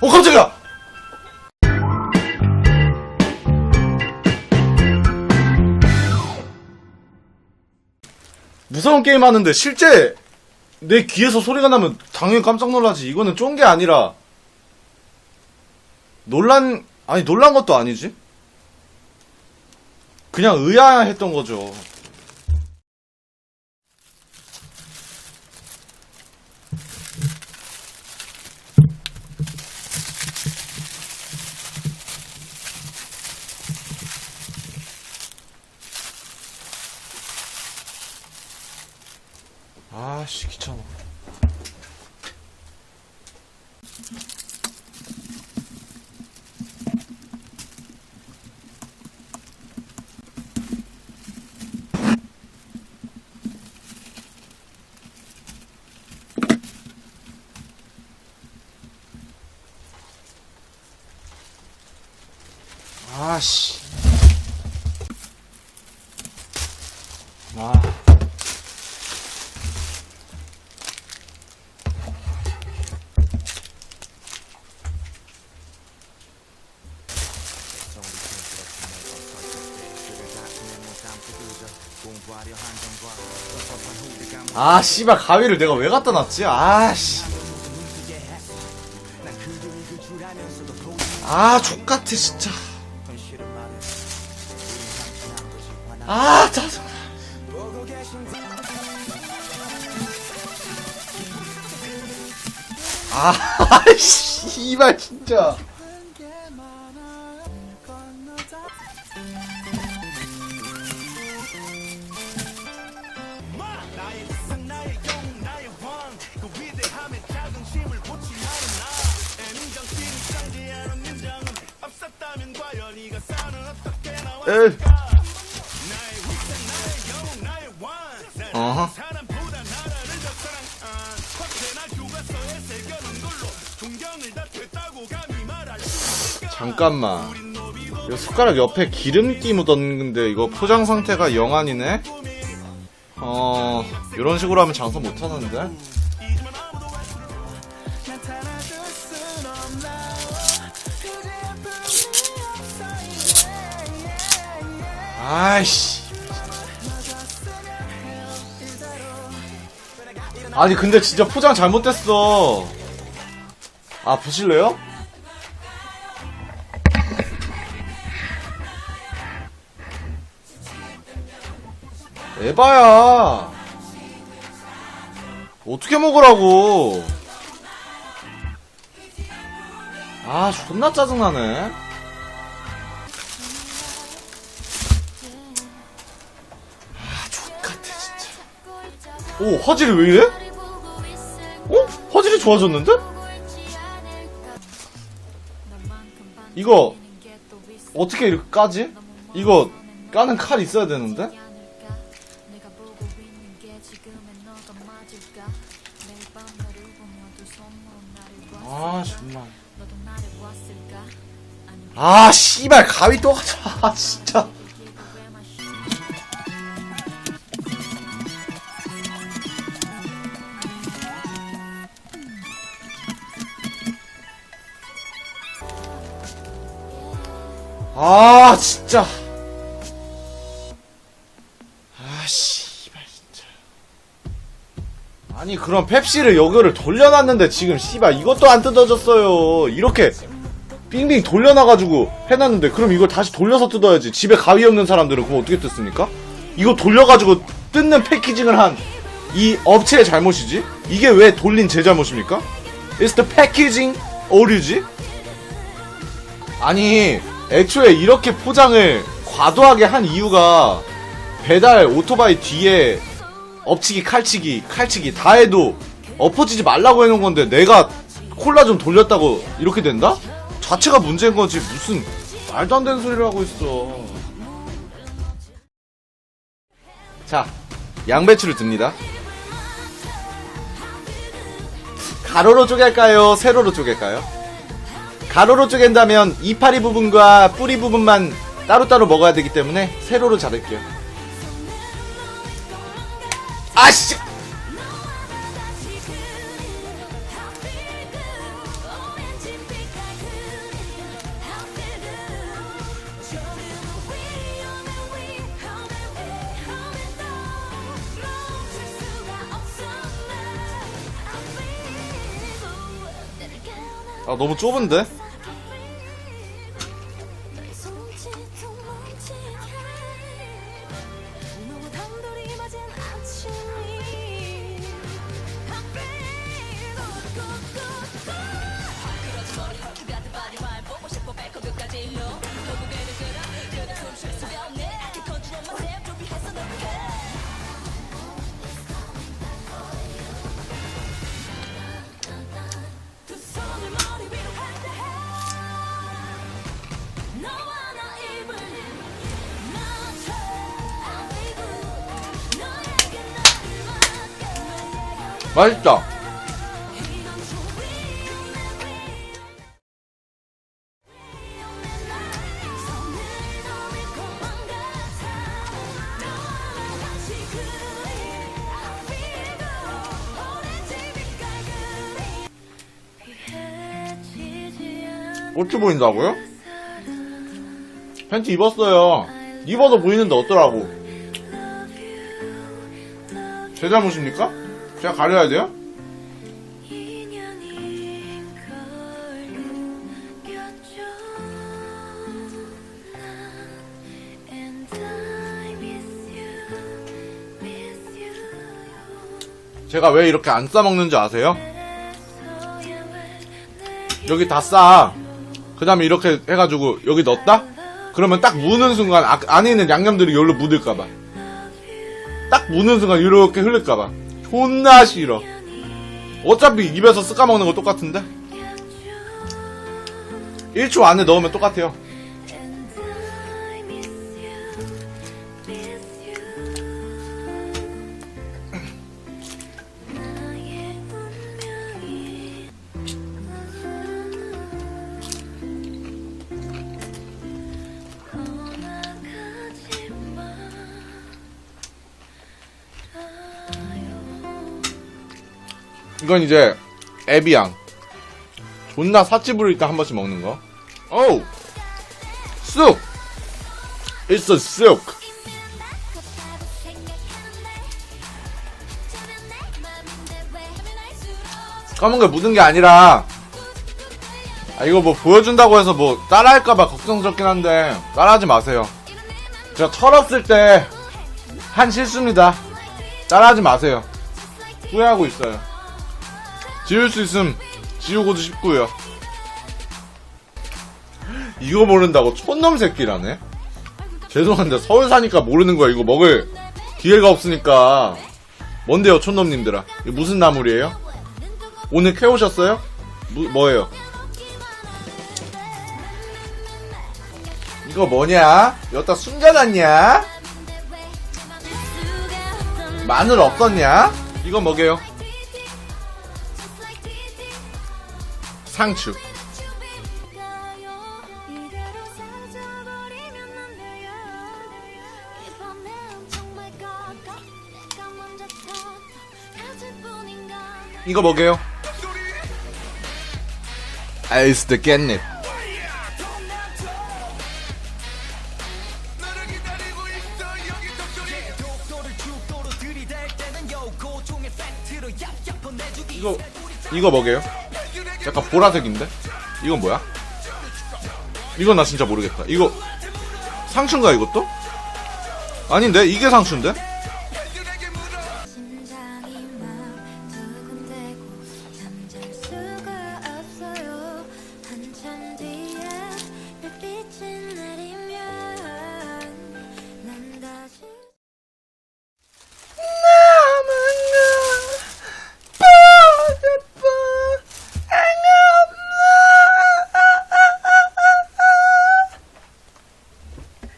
어 깜짝이야! 무서운 게임 하는데 실제 내 귀에서 소리가 나면 당연히 깜짝 놀라지. 이거는 쫀 게 아니라 놀란 아니 놀란 것도 아니지. 그냥 의아했던 거죠 아씨 귀찮아 아씨 아 아 씨발 가위를 내가 왜 갖다 놨지? 아씨. 아 족같아 진짜. 아 짜증나. 아 씨발 진짜 에. 어허. 잠깐만. 이거 숟가락 옆에 기름기 묻었는데 이거 포장 상태가 영안이네? 어 이런 식으로 하면 장사 못하는데 아이씨. 아니 근데 진짜 포장 잘못됐어. 아 보실래요? 에바야. 어떻게 먹으라고? 아 존나 짜증나네 오 화질이 왜 이래? 어? 화질이 좋아졌는데? 이거 어떻게 이렇게 까지? 이거 까는 칼 있어야 되는데? 아 정말 아 씨발 가위 또 가져 아 진짜 아 진짜 아 씨발 진짜 아니 그럼 펩시를 여기를 돌려놨는데 지금 씨발 이것도 안 뜯어졌어요 이렇게 빙빙 돌려놔가지고 해놨는데 그럼 이걸 다시 돌려서 뜯어야지 집에 가위 없는 사람들은 그럼 어떻게 뜯습니까? 이거 돌려가지고 뜯는 패키징을 한 이 업체의 잘못이지? 이게 왜 돌린 제 잘못입니까? It's the packaging 오류지? 아니 애초에 이렇게 포장을 과도하게 한 이유가 배달 오토바이 뒤에 엎치기 칼치기 칼치기 다 해도 엎어지지 말라고 해놓은 건데 내가 콜라 좀 돌렸다고 이렇게 된다? 자체가 문제인 거지 무슨 말도 안 되는 소리를 하고 있어 자 양배추를 듭니다 가로로 쪼갤까요 세로로 쪼갤까요? 가로로 쪼갠다면 이파리 부분과 뿌리 부분만 따로따로 먹어야 되기 때문에 세로로 자를게요. 아씨! 아 너무 좁은데? 지 않는 어찌 보인다고요? 팬티 입었어요. 입어서 보이는데 어쩌라고? 제 잘못입니까? 제가 가려야 돼요? 제가 왜 이렇게 안 싸먹는지 아세요? 여기 다 싸. 그 다음에 이렇게 해가지고 여기 넣었다? 그러면 딱 무는 순간 아- 안에 있는 양념들이 여기로 묻을까봐. 딱 무는 순간 이렇게 흘릴까봐. 존나 싫어. 어차피 입에서 쓱까먹는 거 똑같은데? 1초 안에 넣으면 똑같아요. 이건 이제 에비앙. 존나 사치 부릴 때한 번씩 먹는 거. 어우! 쑥! It's a 쑥! 까만 게 묻은 게 아니라, 아, 이거 뭐 보여준다고 해서 뭐 따라할까봐 걱정스럽긴 한데, 따라하지 마세요. 제가 털었을 때, 한 실수입니다. 따라하지 마세요. 후회하고 있어요. 지울 수 있음, 지우고도 싶고요. 이거 모른다고 촌놈 새끼라네? 죄송한데 서울 사니까 모르는 거야. 이거 먹을 기회가 없으니까. 뭔데요, 촌놈님들아? 이거 무슨 나물이에요? 오늘 캐오셨어요? 무- 뭐예요? 이거 뭐냐? 여기다 숨겨놨냐? 마늘 없었냐? 이거 뭐게요? 상추. 이거 뭐게요? 아이스 드 깻잎. 이거 이거 뭐게요? 약간 보라색인데? 이건 뭐야? 이건 나 진짜 모르겠다. 이거 상추인가 이것도? 아닌데 이게 상추인데?